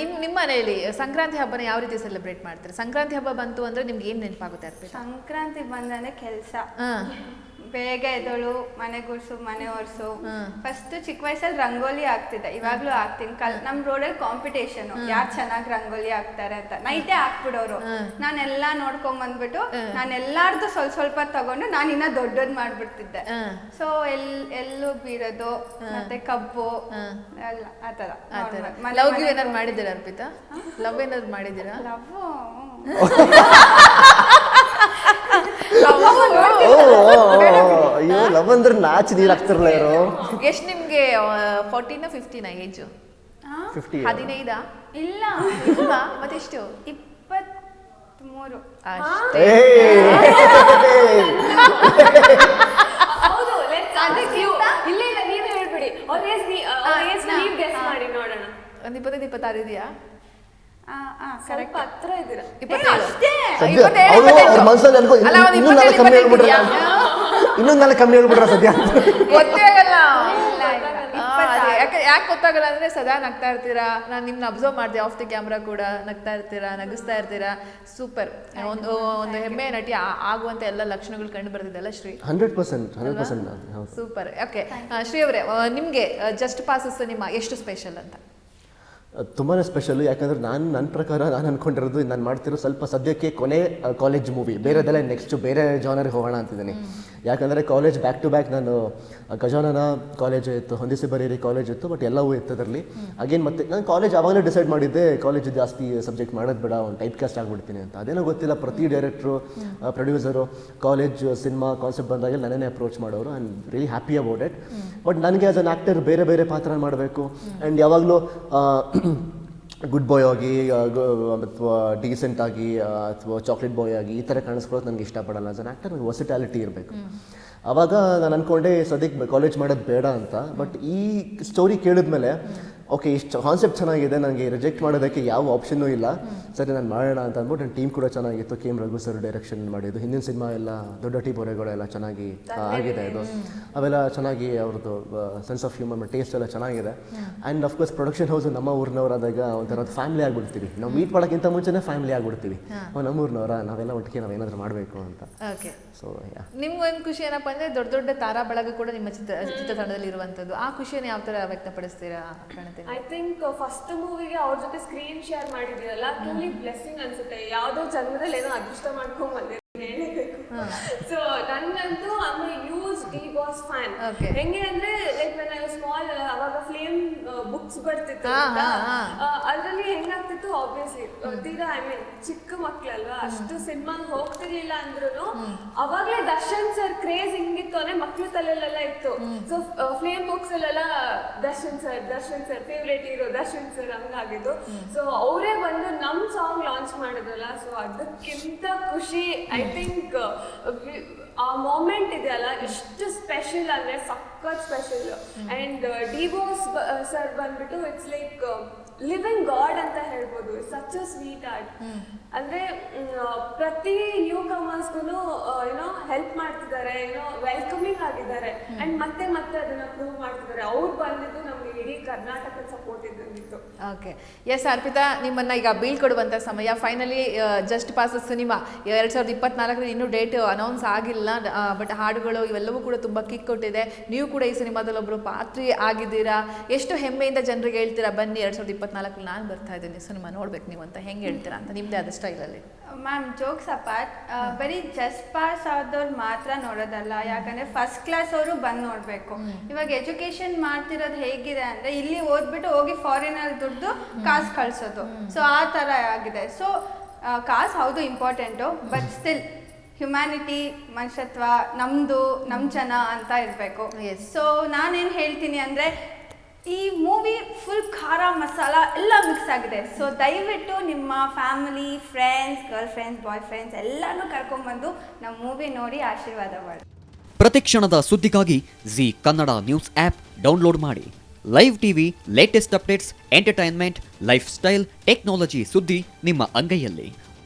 ನಿಮ್ಮ ನಿಮ್ಮ ಮನೆಯಲ್ಲಿ ಸಂಕ್ರಾಂತಿ ಹಬ್ಬನ ಯಾವ ರೀತಿ ಸೆಲೆಬ್ರೇಟ್ ಮಾಡ್ತಾರೆ? ಸಂಕ್ರಾಂತಿ ಹಬ್ಬ ಬಂತು ಅಂದ್ರೆ ನಿಮ್ಗೆ ಏನ್ ನೆನಪಾಗುತ್ತೆ ಅರ್ಪಿತಾ? ಸಂಕ್ರಾಂತಿ ಬಂದ್ರೆ ಕೆಲಸ. ಬೇಗ ಎದ್ದಳು ಮನೆ ಗುಡ್ಸು ಮನೆ ಒರ್ಸು ಫಸ್ಟ್ ಚಿಕ್ಕ ವಯಸ್ಸಲ್ಲಿ ರಂಗೋಲಿ ಆಗ್ತಿದ್ದೆ ಇವಾಗ್ಲೂ ಆಗ್ತೀನಿ ಕಲ್ ನಮ್ ರೋಡಲ್ಲಿ ಕಾಂಪಿಟೇಷನ್ ಯಾರು ಚೆನ್ನಾಗಿ ರಂಗೋಲಿ ಹಾಕ್ತಾರೆ ಅಂತ. ನೈಟೇ ಹಾಕ್ಬಿಡೋರು. ನಾನ್ ನಾನೆಲ್ಲ ನೋಡ್ಕೊಂಡ್ ಬಂದ್ಬಿಟ್ಟು ನಾನ್ ನಾನು ಎಲ್ಲಾರ್ದು ಸ್ವಲ್ಪ ಸ್ವಲ್ಪ ತಗೊಂಡು ನಾನು ಇನ್ನ ದೊಡ್ಡದ್ ಮಾಡ್ಬಿಡ್ತಿದ್ದೆ. ಸೊ ಎಲ್ ಎಲ್ಲೂ ಬೀರೋದು ಮತ್ತೆ ಕಬ್ಬು. ಎಲ್ಲ ಆತರ ಲವ್ ಏನಾದ್ರು ಮಾಡಿದ್ದೀರಾ ಅರ್ಪಿತಾ? ಲವ್ ಏನಾದ್ರು ಮಾಡಿದ್ದೀರಾ? ಲವ್ ಅಯ್ಯೋ ಲವ್ ಅಂದ್ರೆ ನಾಚಿ ನೀರ್ ಹಾಕ್ತಿರಲ್ಲ ಇವರು? ಎಷ್ಟು ನಿಮ್ಗೆ ಫೋರ್ಟೀನ್ ಫಿಫ್ಟೀನ್ ಏಜು ಫಿಫ್ಟಿ ಹದಿನೈದಾ? ಇಲ್ಲ. ಇಲ್ವಾ? ಮತ್ತೆಷ್ಟು? ಇಪ್ಪತ್ಮೂರು. ಅಷ್ಟೇ. ಹೌದು let's. ಇಲ್ಲ ಇಲ್ಲ ನೀವೇ ಹೇಳ್ಬಿಡಿ. ಅವ್ರ ಏಜ್ ಅವ್ರ ಏಜ್ ನೀವ್ ಗೆಸ್ ಮಾಡಿ ನೋಡೋಣ. ಒಂದ್ ಇಪ್ಪತ್ತೈದು ಇಪ್ಪತ್ತಾರು ಇದೆಯಾ? ಆ, ಆ, ಕರೆಕ್ಟ್ ಹತ್ರ ಇದ್ದೀರಾ. ಇಪ್ಪತ್ತೇಳು ಇಪ್ಪತ್ತೇಳು, ಅವ್ರು ಇಪ್ಪತ್ತೆಂಟು. ಅವ್ರ ಅನ್ಕೋ ಅಲ್ಲ, ಒಂದ್ ಇನ್ನೂ ನಾಲ್ಕು ಇಪ್ಪತ್ತೇಳು, ಕಮ್ಮಿ ಹೇಳ್ಬಿಟ್ರೆ ಇಪ್ಪತ್ತೆಂಟು ಇನ್ನೊಂದು ನಾಲ್ಕು ಕಮ್ಮಿ ಹೇಳ್ಬಿಟ್ರ ಸದ್ಯ? ಗೊತ್ತೇ ಆಗಲ್ಲ. ಯಾಕೆ ಯಾಕೆ ಗೊತ್ತಾಗಲ್ಲ ಅಂದ್ರೆ ಸದಾ ನಗ್ತಾ ಇರ್ತೀರಾ? ನಾನು ನಿಮ್ನ ಅಬ್ಸರ್ವ್ ಮಾಡಿದೆ ಆಫ್ ದಿ ಕ್ಯಾಮ್ರಾ ಕೂಡ ನಗ್ತಾ ಇರ್ತೀರಾ ನಗಿಸ್ತಾ ಇರ್ತೀರಾ? ಸೂಪರ್ ಒಂದು ಒಂದು ಹೆಮ್ಮೆ ನಟಿ ಆಗುವಂತ ಎಲ್ಲ ಲಕ್ಷಣಗಳು ಕಂಡು ಬರ್ತಿದ್ದಲ್ಲ Shri? Hundred percent hundred percent super okay Shri ಅವರೇ ನಿಮಗೆ ಜಸ್ಟ್ ಪಾಸಸ್ ನಿಮ್ಮ ಎಷ್ಟು ಸ್ಪೆಷಲ್ ಅಂತ? ತುಂಬಾ ಸ್ಪೆಷಲ್ ಯಾಕಂದ್ರೆ ನಾನು ನನ್ನ ಪ್ರಕಾರ ನಾನು ಅನ್ಕೊಂಡಿರೋದು ನಾನು ಮಾಡ್ತಿರೋ ಸ್ವಲ್ಪ ಸದ್ಯಕ್ಕೆ ಕೊನೆ ಕಾಲೇಜ್ ಮೂವಿ ಬೇರೆದೆಲ್ಲ ನೆಕ್ಸ್ಟ್ ಬೇರೆ ಜಾನರ್ಗೆ ಹೋಗೋಣ ಅಂತಿದ್ದೀನಿ. ಯಾಕಂದರೆ ಕಾಲೇಜ್ ಬ್ಯಾಕ್ ಟು ಬ್ಯಾಕ್ ನಾನು ಖಜಾನನ ಗಜಾನನ ಕಾಲೇಜ್ ಇತ್ತು ಹೊಂದಿಸಿ ಬರೀರಿ ಕಾಲೇಜ್ ಇತ್ತು ಬಟ್ ಎಲ್ಲವೂ ಇತ್ತು ಅದರಲ್ಲಿ. ಅಗೇನ್ ಮತ್ತೆ ನಾನು ಕಾಲೇಜ್ ಆವಾಗಲೇ ಡಿಸೈಡ್ ಮಾಡಿದ್ದೆ ಕಾಲೇಜ್ ಜಾಸ್ತಿ ಸಬ್ಜೆಕ್ಟ್ ಮಾಡೋದು ಬೇಡ ಒಂದು ಟೈಪ್ ಕಾಸ್ಟ್ ಆಗಿಬಿಡ್ತೀನಿ ಅಂತ. ಅದೇನೋ ಗೊತ್ತಿಲ್ಲ ಪ್ರತಿ director producer college cinema concept ಬಂದಾಗ ನನ್ನೇ ಅಪ್ರೋಚ್ ಮಾಡೋರು. I am really happy about it but ನನಗೆ ಆಸ್ ಅನ್ ಆ್ಯಕ್ಟರ್ ಬೇರೆ ಬೇರೆ ಪಾತ್ರ ಮಾಡಬೇಕು. ಆ್ಯಂಡ್ ಯಾವಾಗಲೂ ಗುಡ್ ಬಾಯ್ ಆಗಿ ಅಥವಾ ಡೀಸೆಂಟ್ ಆಗಿ ಅಥವಾ ಚಾಕ್ಲೇಟ್ ಬಾಯ್ ಆಗಿ ಈ ಥರ ಕಾಣಿಸ್ಕೊಳ್ಳೋದು ನನಗೆ ಇಷ್ಟಪಡಲ್ಲ. ಆಸ್ ಅನ್ ಆ್ಯಕ್ಟರ್ ನನಗೆ ವರ್ಸಿಟ್ಯಾಲಿಟಿ ಇರಬೇಕು. ಆವಾಗ ನಾನು ಅಂದ್ಕೊಂಡೆ ಸದ್ಯಕ್ಕೆ ಕಾಲೇಜ್ ಮಾಡೋದು ಬೇಡ ಅಂತ. ಬಟ್ ಈ ಸ್ಟೋರಿ ಕೇಳಿದ್ಮೇಲೆ ಓಕೆ ಇಷ್ಟು ಕಾನ್ಸೆಪ್ಟ್ ಚೆನ್ನಾಗಿದೆ ನನಗೆ ರಿಜೆಕ್ಟ್ ಮಾಡೋದಕ್ಕೆ ಯಾವ ಆಪ್ಷನ್ನೂ ಇಲ್ಲ. ಸರಿ ನಾನು ಮಾಡೋಣ ಅಂತ ಅಂದ್ಬಿಟ್ಟು ನನ್ನ ಟೀಮ್ ಕೂಡ ಚೆನ್ನಾಗಿತ್ತು. K M Raghu sir direction ಮಾಡಿದ್ದು. ಹಿಂದಿನ ಸಿನಿಮಾ ಎಲ್ಲ ದೊಡ್ಡ ಟಿ ಬೋರೆಗಳೆಲ್ಲ ಚೆನ್ನಾಗಿ ಆಗಿದೆ ಇದು ಅವೆಲ್ಲ ಚೆನ್ನಾಗಿ ಅವ್ರದ್ದು ಸೆನ್ಸ್ ಆಫ್ ಹ್ಯೂಮನ್ ಟೇಸ್ಟ್ ಎಲ್ಲ ಚೆನ್ನಾಗಿದೆ. ಆ್ಯಂಡ್ ಅಫ್ಕೋರ್ಸ್ ಪ್ರೊಡಕ್ಷನ್ ಹೌಸ್ ನಮ್ಮ ಊರಿನವರಾದಾಗ ಒಂಥರ ಫ್ಯಾಮಿಲಿ ಆಗಿಬಿಡ್ತೀವಿ. ನಾವು ಮೀಟ್ ಮಾಡೋಕ್ಕಿಂತ ಮುಂಚೆನೇ ಫ್ಯಾಮಿಲಿ ಆಗಿಬಿಡ್ತೀವಿ. ನಮ್ಮ ಊರಿನವರ ನಾವೆಲ್ಲ ಒಟ್ಟಿಗೆ ನಾವು ಏನಾದರೂ ಮಾಡಬೇಕು ಅಂತ. ಓಕೆ ಸೊ ನಿಮ್ಗೊಂದು ನಿಮ್ಗೆ ಒಂದು ಖುಷಿ ಏನಪ್ಪ ಅಂದರೆ ದೊಡ್ಡ ದೊಡ್ಡ ತಾರಾ ಬಳಗ ಕೂಡ ನಿಮ್ಮ ಚಿತ್ರ ಚಿತ್ರತಂಡದಲ್ಲಿ ಇರುವಂಥದ್ದು ಆ ಖುಷಿಯನ್ನು ಯಾವ ಥರ ವ್ಯಕ್ತಪಡಿಸ್ತೀರಾ ಕಾಣುತ್ತೆ ಐ ಥಿಂಕ್ ಫಸ್ಟ್ ಮೂವಿಗೆ ಅವ್ರ ಜೊತೆ ಸ್ಕ್ರೀನ್ ಶೇರ್ ಮಾಡಿದಿರಲ್ಲ ಟ್ರೂಲಿ ಬ್ಲೆಸ್ಸಿಂಗ್ ಅನ್ಸುತ್ತೆ. ಯಾವ್ದೋ ಜನ್ಮದಲ್ಲಿ ಏನೋ ಅದೃಷ್ಟ ಮಾಡ್ಕೊಂಡ್ ಬಂದಿದ್ದೀನಿ ಹೇಳಬೇಕು. ಸೊ ನನ್ಗಂತೂ I use D boss fan. ಹೆಂಗೆ ಅಂದ್ರೆ ಲೈಕ್ ಐ ಸ್ಮಾಲ್ ಅವಾಗ ಫ್ಲೇಮ್ ಬುಕ್ಸ್ ಬರ್ತಿತ್ತು ಹಾ, ಹಾ, ಹಾ. ಅದರಲ್ಲಿ ಆಬ್ವಿಯಸ್ಲಿ ತೀರಾ ಐ ಮೀನ್ ಚಿಕ್ಕ ಮಕ್ಳಲ್ವಾ? ಅಷ್ಟು ಸಿನಿಮಾಗೆ ಹೋಗ್ತಿರ್ಲಿಲ್ಲ ಅಂದ್ರೂ ಅವಾಗ್ಲೇ ದರ್ಶನ್ ಸರ್ ಕ್ರೇಜ್ ಹಿಂಗಿತ್ತು ಅಂದ್ರೆ ಮಕ್ಳ ತಲೆಲೆಲ್ಲ ಇತ್ತು. ಸೊ ಫ್ಲೇಮ್ ಬುಕ್ಸ್ ಅಲ್ಲೆಲ್ಲ Darshan sir Darshan sir favourite hero Darshan sir ಹಂಗಾಗಿದ್ದು. So ಅವರೇ ಬಂದು ನಮ್ ಸಾಂಗ್ ಲಾಂಚ್ ಮಾಡಿದ್ರಲ್ಲ ಸೊ ಅದಕ್ಕಿಂತ ಖುಷಿ ಐ ಥಿಂಕ್ ಆ ಮೂಮೆಂಟ್ ಇದೆಯಲ್ಲ ಎಷ್ಟು ಸ್ಪೆಷಲ್ ಅಂದ್ರೆ ಸಖತ್ special and D boss sir ಬಂದ್ಬಿಟ್ಟು ಇಟ್ಸ್ ಲೈಕ್ ಲಿವಿಂಗ್ ಗಾಡ್ ಅಂತ ಹೇಳ್ಬೋದು. ಸಚ್ ಅ ಸ್ವೀಟ್ ಆರ್ಟ್ ಅಂದ್ರೆ ಪ್ರತಿ ನ್ಯೂ ಕಮರ್ಸ್ಗೂ ಏನೋ ಹೆಲ್ಪ್ ಮಾಡ್ತಿದ್ದಾರೆ ಏನೋ ವೆಲ್ಕಮಿಂಗ್ ಆಗಿದ್ದಾರೆ. ಅಂಡ್ ಮತ್ತೆ ಮತ್ತೆ ಅದನ್ನ ಪ್ರೂವ್ ಮಾಡ್ತಿದ್ದಾರೆ. ಅವ್ರು ಬಂದಿದ್ದು ನಮ್ಗೆ ಇಡೀ ಕರ್ನಾಟಕದ ಸಪೋರ್ಟ್ ಇದ್ದಂಗಿತ್ತು. ಓಕೆ ಎಸ್ ಅರ್ಪಿತಾ ನಿಮ್ಮನ್ನ ಈಗ ಬೀಳ್ಕೊಡುವಂಥ ಸಮಯ. ಫೈನಲಿ ಜಸ್ಟ್ ಪಾಸ್ ಸಿನಿಮಾ ಎರಡು ಸಾವಿರದ ಇಪ್ಪತ್ನಾಲ್ಕರ ಇನ್ನೂ ಡೇಟ್ ಅನೌನ್ಸ್ ಆಗಿಲ್ಲ. ಬಟ್ ಹಾಡುಗಳು ಇವೆಲ್ಲವೂ ಕೂಡ ತುಂಬ ಕಿಕ್ ಕೊಟ್ಟಿದೆ ನೀವು ಕೂಡ ಈ ಸಿನಿಮಾದಲ್ಲಿ ಒಬ್ಬರು ಪಾತ್ರಿ ಆಗಿದ್ದೀರಾ? ಎಷ್ಟು ಹೆಮ್ಮೆಯಿಂದ ಜನರಿಗೆ ಹೇಳ್ತೀರಾ? ಬನ್ನಿ ಎರಡು ಸಾವಿರದ ಇಪ್ಪತ್ನಾಲ್ಕರಲ್ಲಿ ನಾನು ಬರ್ತಾ ಇದ್ದೀನಿ ಸಿನಿಮಾ ನೋಡ್ಬೇಕು ನೀವು ಅಂತ ಹೆಂಗೆ ಹೇಳ್ತೀರಾ ಅಂತ ನಿಮ್ಮದೇ ಆದ ಸ್ಟೈಲಲ್ಲಿ. ಮ್ಯಾಮ್ ಜೋಕ್ಸ್ ಅಪಾರ್ಟ್ ಬರೀ ಜಸ್ಟ್ ಪಾಸ್ ಆದವ್ರು ಮಾತ್ರ ನೋಡೋದಲ್ಲ ಯಾಕಂದ್ರೆ ಫಸ್ಟ್ ಕ್ಲಾಸ್ ಅವರು ಬಂದು ನೋಡಬೇಕು. ಇವಾಗ ಎಜುಕೇಶನ್ ಮಾಡ್ತಿರೋದು ಹೇಗಿದೆ ಅಂದ್ರೆ ಇಲ್ಲಿ ಓದ್ಬಿಟ್ಟು ಹೋಗಿ ಫಾರಿನಲ್ಲಿ ದುಡ್ಡು ಕಾಸು ಕಳ್ಸೋದು. ಸೊ ಆ ಥರ ಆಗಿದೆ. ಸೊ ಕಾಸು ಹೌದು ಇಂಪಾರ್ಟೆಂಟು ಬಟ್ ಸ್ಟಿಲ್ ಹ್ಯುಮ್ಯಾನಿಟಿ ಮನುಷ್ಯತ್ವ ನಮ್ಮದು ನಮ್ಮ ಜನ ಅಂತ ಇರಬೇಕು. ಸೊ ನಾನೇನು ಹೇಳ್ತೀನಿ ಅಂದರೆ ಈ ಮೂವಿ ಫುಲ್ ಖಾರ ಮಸಾಲ ಎಲ್ಲ ಮಿಕ್ಸ್ ಆಗಿದೆ. ಸೊ ದಯವಿಟ್ಟು ನಿಮ್ಮ family friends girl friends boy friends ಎಲ್ಲನೂ ಕರ್ಕೊಂಡ್ಬಂದು ನಮ್ಮ ಮೂವಿ ನೋಡಿ ಆಶೀರ್ವಾದ ಮಾಡಿ. ಪ್ರತಿಕ್ಷಣದ ಸುದ್ದಿಗಾಗಿ Zee Kannada news app download ಮಾಡಿ. Live TV latest updates entertainment life style technology ಸುದ್ದಿ ನಿಮ್ಮ ಅಂಗೈಯಲ್ಲಿ.